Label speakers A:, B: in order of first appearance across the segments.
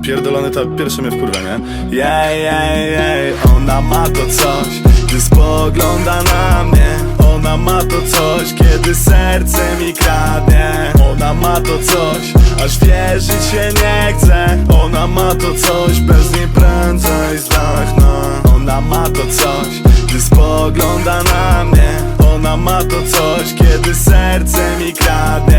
A: pierdolony, to pierwsze mnie wkurwia, nie? Jej, jej, jej, ona ma to coś Gdy spogląda na mnie. Ona ma to coś, kiedy serce mi kradnie. Ona ma to coś, aż wierzyć się nie chce. Ona ma to coś, bez niej prędzej zdechnę Ona ma to coś, gdy spogląda na mnie. Ona ma to coś, kiedy serce mi kradnie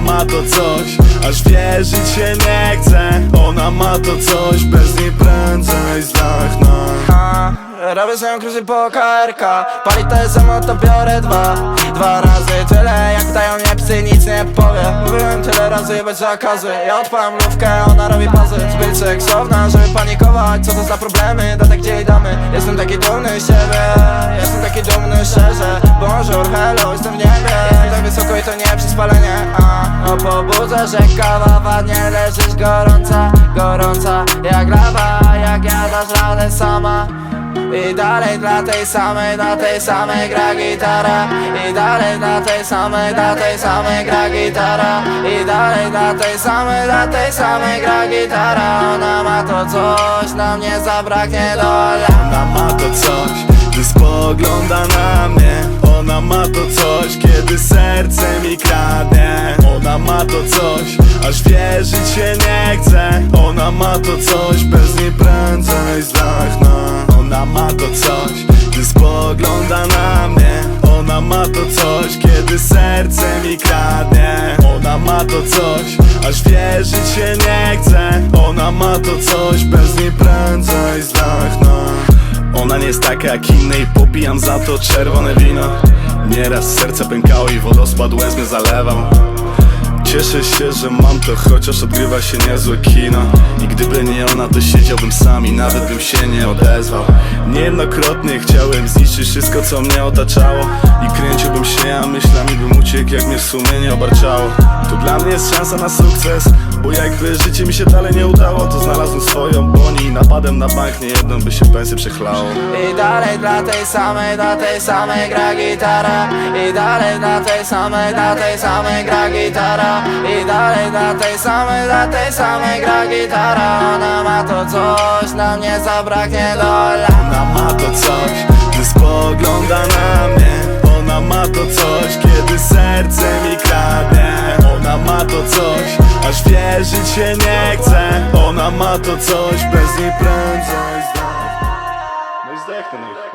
A: ma to coś, aż wierzyć się nie chce. Ona ma to coś, bez niej prędzej zdechnę
B: A, Robię swoją kruzy po KRK Pali to samo to biorę dwa. Dwa razy tyle jak dają mnie psy nic nie powiem Mówiłem tyle razy jebać zakazy. Ja odpalam lówkę, ona robi pazy Zbyt seksowna, żeby panikować. Co to za problemy, datę gdzie jej damy Jestem taki dumny z siebie. Jestem taki dumny szczerze. Bonjour, hello, jestem w niebie. Jestem tak wysoko i to nie przez palenie A, no pobudzę, że kawa ładnie leżysz gorąca Gorąca jak lawa Jak jadasz radę sama. I dalej dla tej samej, dla tej samej gra gitara. I dalej dla tej samej, dla tej samej gra gitara. I dalej dla tej samej, dla tej samej gra gitara. Ona ma to coś, nam nie zabraknie dola
A: Ona ma to coś, gdy spogląda na mnie. Ona ma to coś, kiedy serce mi Ona ma to coś, aż wierzyć się nie chce. Ona ma to coś, bez niej prędzej zdechnę Ona ma to coś, gdy spogląda na mnie. Ona ma to coś, kiedy serce mi kradnie. Ona ma to coś, aż wierzyć się nie chce. Ona ma to coś, bez niej prędzej zdechnę ona nie jest taka jak inne i popijam za to czerwone wino. Nieraz serce pękało i wodospad łez mnie zalewał Cieszę się, że mam to, chociaż odgrywa się niezłe kino. I gdyby nie ona, to siedziałbym sam i nawet bym się nie odezwał. Niejednokrotnie chciałem zniszczyć wszystko, co mnie otaczało. I kręciłbym się, a myślami bym uciekł, jak mnie w sumie nie obarczało. To dla mnie jest szansa na sukces Bo jakby życie mi się dalej nie udało To znalazłem swoją boni i napadem na bank Nie jedną by się pensy przechlało.
B: I dalej dla tej samej, dla tej samej gra gitara. I dalej dla tej samej, dla tej samej gra gitara I dalej dla tej samej, dla tej samej gra gitara. Ona ma to coś, nam nie zabraknie dola
A: Ona ma to coś, gdy spogląda na mnie. Ona ma to coś, kiedy serce mi kradnie. Ona ma to coś, aż wierzyć się nie chce. Ona ma to coś, bez niej prędzej zdechnę No i zdechnę,